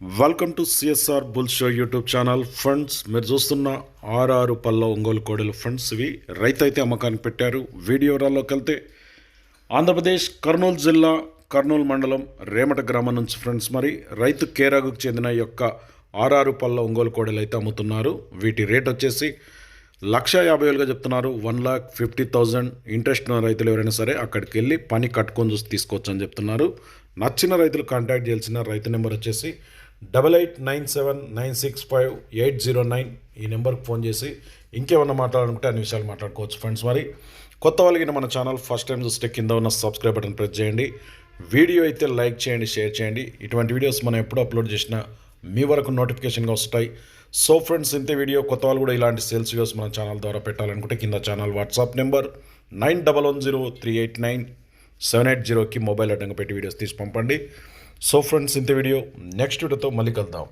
Welcome to CSR bull show YouTube channel friends మీరు చూస్తున్న ఆర్ఆరు పల్ల ఒంగోలు కోడలు ఫ్రెండ్స్ ఇవి. రైతు అయితే అమ్మకానికి పెట్టారు. వీడియో రాల్లోకి వెళ్తే ఆంధ్రప్రదేశ్ కర్నూలు జిల్లా కర్నూలు మండలం రేమట గ్రామం నుంచి ఫ్రెండ్స్ మరి రైతు కేరాగుకు చెందిన యొక్క ఆర్ఆరు పల్ల ఒంగోలు కోడలు అయితే అమ్ముతున్నారు. వీటి రేట్ వచ్చేసి లక్ష యాభై వేలుగా చెప్తున్నారు. One lakh fifty thousand interest ఉన్న రైతులు ఎవరైనా సరే అక్కడికి వెళ్ళి పని కట్టుకొని చూసి తీసుకోవచ్చు అని చెప్తున్నారు. నచ్చిన రైతులు కాంటాక్ట్ చేయాల్సిన రైతు నెంబర్ వచ్చేసి double eight nine seven nine six five eight zero nine ఈ నెంబర్కి ఫోన్ చేసి ఇంకేమన్నా మాట్లాడాలనుకుంటే అన్ని విషయాలు మాట్లాడుకోవచ్చు ఫ్రెండ్స్ మరి. కొత్త వాళ్ళకి మన ఛానల్ ఫస్ట్ టైం చూస్తే కింద ఉన్న సబ్స్క్రైబ్ బటన్ ప్రెస్ చేయండి. వీడియో అయితే లైక్ చేయండి షేర్ చేయండి. ఇటువంటి వీడియోస్ మనం ఎప్పుడు అప్లోడ్ చేసినా మీ వరకు నోటిఫికేషన్గా వస్తాయి. సో ఫ్రెండ్స్ ఇంతే వీడియో కొత్త వాళ్ళు కూడా ఇలాంటి సేల్స్ వీడియోస్ మన ఛానల్ ద్వారా పెట్టాలనుకుంటే కింద channel WhatsApp number nine double one zero three eight nine seven eight జీరోకి మొబైల్ అడ్డంగా పెట్టి వీడియోస్ తీసి పంపండి. సో ఫ్రెండ్స్ ఇంత వీడియో నెక్స్ట్ వీడియోతో మళ్ళీ కలుద్దాం.